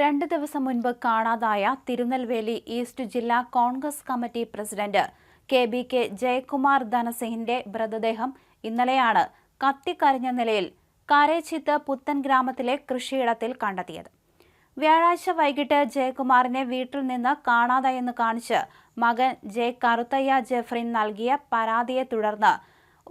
രണ്ട് ദിവസം മുൻപ് കാണാതായ തിരുനെൽവേലി ഈസ്റ്റ് ജില്ലാ Congress committee president K B K Jayakumar ധനസിംഹിന്റെ മൃതദേഹം ഇന്നലെയാണ് കത്തിക്കരിഞ്ഞ നിലയിൽ കാരേച്ചിത്ത് പുത്തൻ ഗ്രാമത്തിലെ കൃഷിയിടത്തിൽ കണ്ടെത്തിയത്. വ്യാഴാഴ്ച വൈകിട്ട് ജയകുമാറിനെ വീട്ടിൽ നിന്ന് കാണാതായെന്ന് കാണിച്ച് മകൻ ജെ കറുത്തയ്യ ജെഫ്രിൻ നൽകിയ പരാതിയെ തുടർന്ന്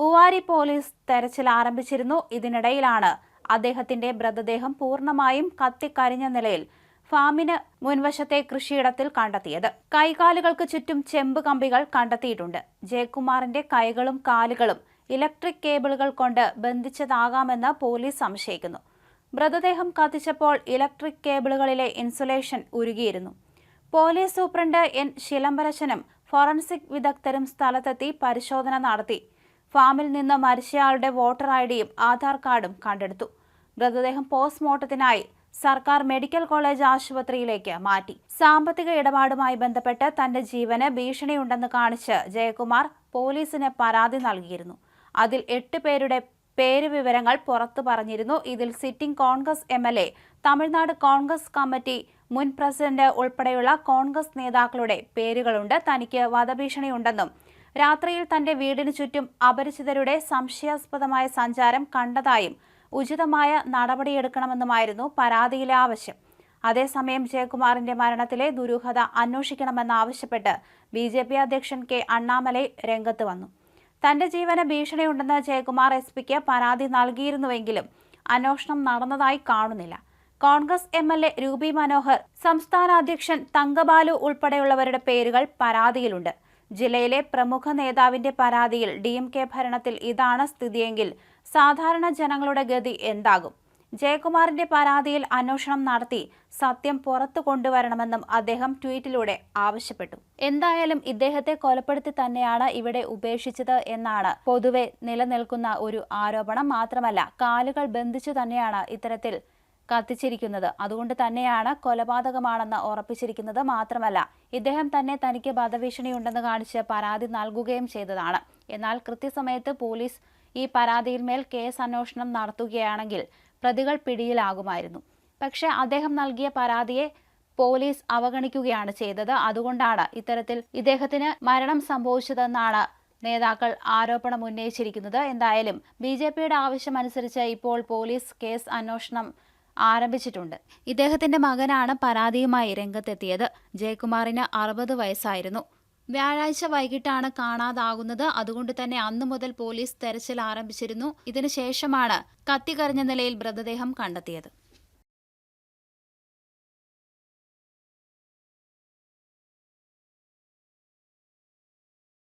ഉവാരി പോലീസ് തെരച്ചിൽ ആരംഭിച്ചിരുന്നു. ഇതിനിടയിലാണ് അദ്ദേഹത്തിന്റെ മൃതദേഹം പൂർണമായും കത്തിക്കരിഞ്ഞ നിലയിൽ ഫാമിന് മുൻവശത്തെ കൃഷിയിടത്തിൽ കണ്ടെത്തിയത്. കൈകാലുകൾക്ക് ചുറ്റും ചെമ്പ് കമ്പികൾ കണ്ടെത്തിയിട്ടുണ്ട്. ജയകുമാറിന്റെ കൈകളും കാലുകളും ഇലക്ട്രിക് കേബിളുകൾ കൊണ്ട് ബന്ധിച്ചതാകാമെന്ന് പോലീസ് സംശയിക്കുന്നു. മൃതദേഹം കത്തിച്ചപ്പോൾ ഇലക്ട്രിക് കേബിളുകളിലെ insulation ഉരുകിയിരുന്നു. Police superintendent N. ശിലംബരശനും forensic വിദഗ്ധരും സ്ഥലത്തെത്തി പരിശോധന നടത്തി. ഫാമിൽ നിന്ന് മരിച്ചയാളുടെ വോട്ടർ ഐ ഡിയും ആധാർ കാർഡും കണ്ടെടുത്തു. മൃതദേഹം പോസ്റ്റ്മോർട്ടത്തിനായി സർക്കാർ മെഡിക്കൽ കോളേജ് ആശുപത്രിയിലേക്ക് മാറ്റി. സാമ്പത്തിക ഇടപാടുമായി ബന്ധപ്പെട്ട് തന്റെ ജീവന് ഭീഷണിയുണ്ടെന്ന് കാണിച്ച് ജയകുമാർ പോലീസിന് പരാതി നൽകിയിരുന്നു. അതിൽ എട്ട് പേരുടെ പേര് വിവരങ്ങൾ പുറത്തു പറഞ്ഞിരുന്നു. ഇതിൽ sitting Congress M L A Tamil Nadu Congress committee മുൻ പ്രസിഡന്റ് ഉൾപ്പെടെയുള്ള കോൺഗ്രസ് നേതാക്കളുടെ പേരുകളുണ്ട്. തനിക്ക് വധഭീഷണിയുണ്ടെന്നും രാത്രിയിൽ തന്റെ വീടിനു ചുറ്റും അപരിചിതരുടെ സംശയാസ്പദമായ സഞ്ചാരം കണ്ടതായും ഉചിതമായ നടപടിയെടുക്കണമെന്നുമായിരുന്നു പരാതിയിലെ ആവശ്യം. അതേസമയം ജയകുമാറിന്റെ മരണത്തിലെ ദുരൂഹത അന്വേഷിക്കണമെന്നാവശ്യപ്പെട്ട് ബി ജെ പി അധ്യക്ഷൻ കെ അണ്ണാമലൈ രംഗത്ത് വന്നു. തന്റെ ജീവന് ഭീഷണിയുണ്ടെന്ന് ജയകുമാർ എസ് പിക്ക് പരാതി നൽകിയിരുന്നുവെങ്കിലും അന്വേഷണം നടന്നതായി കാണുന്നില്ല. Congress M L A Ruby Manohar സംസ്ഥാന അധ്യക്ഷൻ തങ്കബാലു ഉൾപ്പെടെയുള്ളവരുടെ പേരുകൾ പരാതിയിലുണ്ട്. ജില്ലയിലെ പ്രമുഖ നേതാവിന്റെ പരാതിയിൽ ഡി ഭരണത്തിൽ ഇതാണ് സ്ഥിതിയെങ്കിൽ സാധാരണ ജനങ്ങളുടെ ഗതി എന്താകും? ജയകുമാറിന്റെ പരാതിയിൽ അന്വേഷണം നടത്തി സത്യം പുറത്തു കൊണ്ടുവരണമെന്നും അദ്ദേഹം ട്വീറ്റിലൂടെ ആവശ്യപ്പെട്ടു. എന്തായാലും ഇദ്ദേഹത്തെ കൊലപ്പെടുത്തി തന്നെയാണ് ഇവിടെ ഉപേക്ഷിച്ചത് എന്നാണ് പൊതുവെ നിലനിൽക്കുന്ന ഒരു ആരോപണം മാത്രമല്ല കാലുകൾ ബന്ധിച്ചു തന്നെയാണ് ഇത്തരത്തിൽ കത്തിച്ചിരിക്കുന്നത്. അതുകൊണ്ട് തന്നെയാണ് കൊലപാതകമാണെന്ന് ഉറപ്പിച്ചിരിക്കുന്നത് മാത്രമല്ല ഇദ്ദേഹം തന്നെ തനിക്ക് വധഭീഷണിയുണ്ടെന്ന് കാണിച്ച് പരാതി നൽകുകയും ചെയ്തതാണ്. എന്നാൽ കൃത്യസമയത്ത് പോലീസ് ഈ പരാതിയിന്മേൽ കേസ് അന്വേഷണം നടത്തുകയാണെങ്കിൽ പ്രതികൾ പിടിയിലാകുമായിരുന്നു. പക്ഷേ അദ്ദേഹം നൽകിയ പരാതിയെ പോലീസ് അവഗണിക്കുകയാണ് ചെയ്തത്. അതുകൊണ്ടാണ് ഇത്തരത്തിൽ ഇദ്ദേഹത്തിന് മരണം സംഭവിച്ചതെന്നാണ് നേതാക്കൾ ആരോപണം ഉന്നയിച്ചിരിക്കുന്നത്. എന്തായാലും ബി ജെ പിയുടെ ആവശ്യമനുസരിച്ച് ഇപ്പോൾ പോലീസ് കേസ് അന്വേഷണം ആരംഭിച്ചിട്ടുണ്ട്. ഇദ്ദേഹത്തിന്റെ മകനാണ് പരാതിയുമായി രംഗത്തെത്തിയത്. ജയകുമാറിന് അറുപത് വയസ്സായിരുന്നു. വ്യാഴാഴ്ച വൈകിട്ടാണ് കാണാതാകുന്നത്. അതുകൊണ്ട് തന്നെ അന്നു മുതൽ പോലീസ് തെരച്ചിൽ ആരംഭിച്ചിരുന്നു. ഇതിനുശേഷമാണ് കത്തിക്കറിഞ്ഞ നിലയിൽ മൃതദേഹം കണ്ടെത്തിയത്.